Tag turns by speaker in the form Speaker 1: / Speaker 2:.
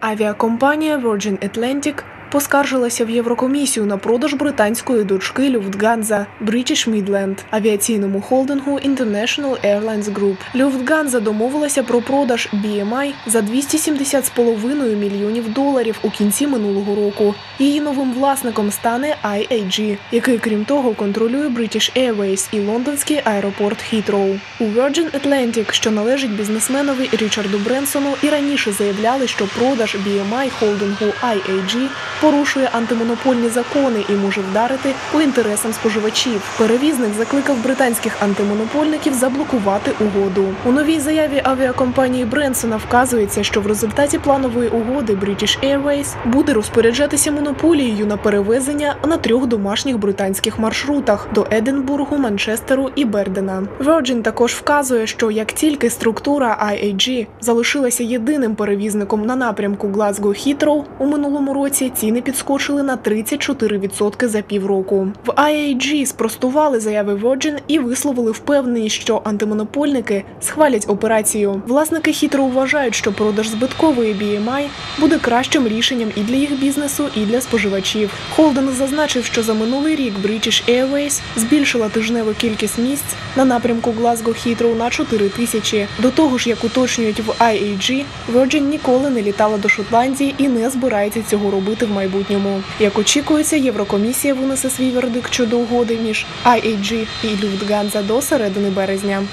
Speaker 1: Авіакомпанія Virgin Atlantic поскаржилася в Єврокомісію на продаж британської дочки Люфтганза British Midland авіаційному холдингу International Airlines Group. Люфтганза домовилася про продаж BMI за 270,5 мільйонів доларів у кінці минулого року. Її новим власником стане IAG, який, крім того, контролює British Airways і лондонський аеропорт Heathrow. У Virgin Atlantic, що належить бізнесменові Річарду Бренсону, і раніше заявляли, що продаж BMI холдингу IAG порушує антимонопольні закони і може вдарити по інтересам споживачів. Перевізник закликав британських антимонопольників заблокувати угоду. У новій заяві авіакомпанії Бренсона вказується, що в результаті планової угоди British Airways буде розпоряджатися монополією на перевезення на трьох домашніх британських маршрутах до Единбургу, Манчестеру і Бердена. Virgin також вказує, що як тільки структура IAG залишилася єдиним перевізником на напрямку Глазго-Хітроу, у минулому році ціни підскочили на 34% за півроку. В IAG спростували заяви Virgin і висловили впевненість, що антимонопольники схвалять операцію. Власники хитро вважають, що продаж збиткової BMI буде кращим рішенням і для їх бізнесу, і для споживачів. Холдинг зазначив, що за минулий рік British Airways збільшила тижневу кількість місць на напрямку Глазго Хітроу на 4 тисячі. До того ж, як уточнюють в IAG, Virgin ніколи не літала до Шотландії і не збирається цього робити в майбутньому. Як очікується, Єврокомісія винесе свій вердикт щодо угоди між IAG і Люфтганза до середини березня.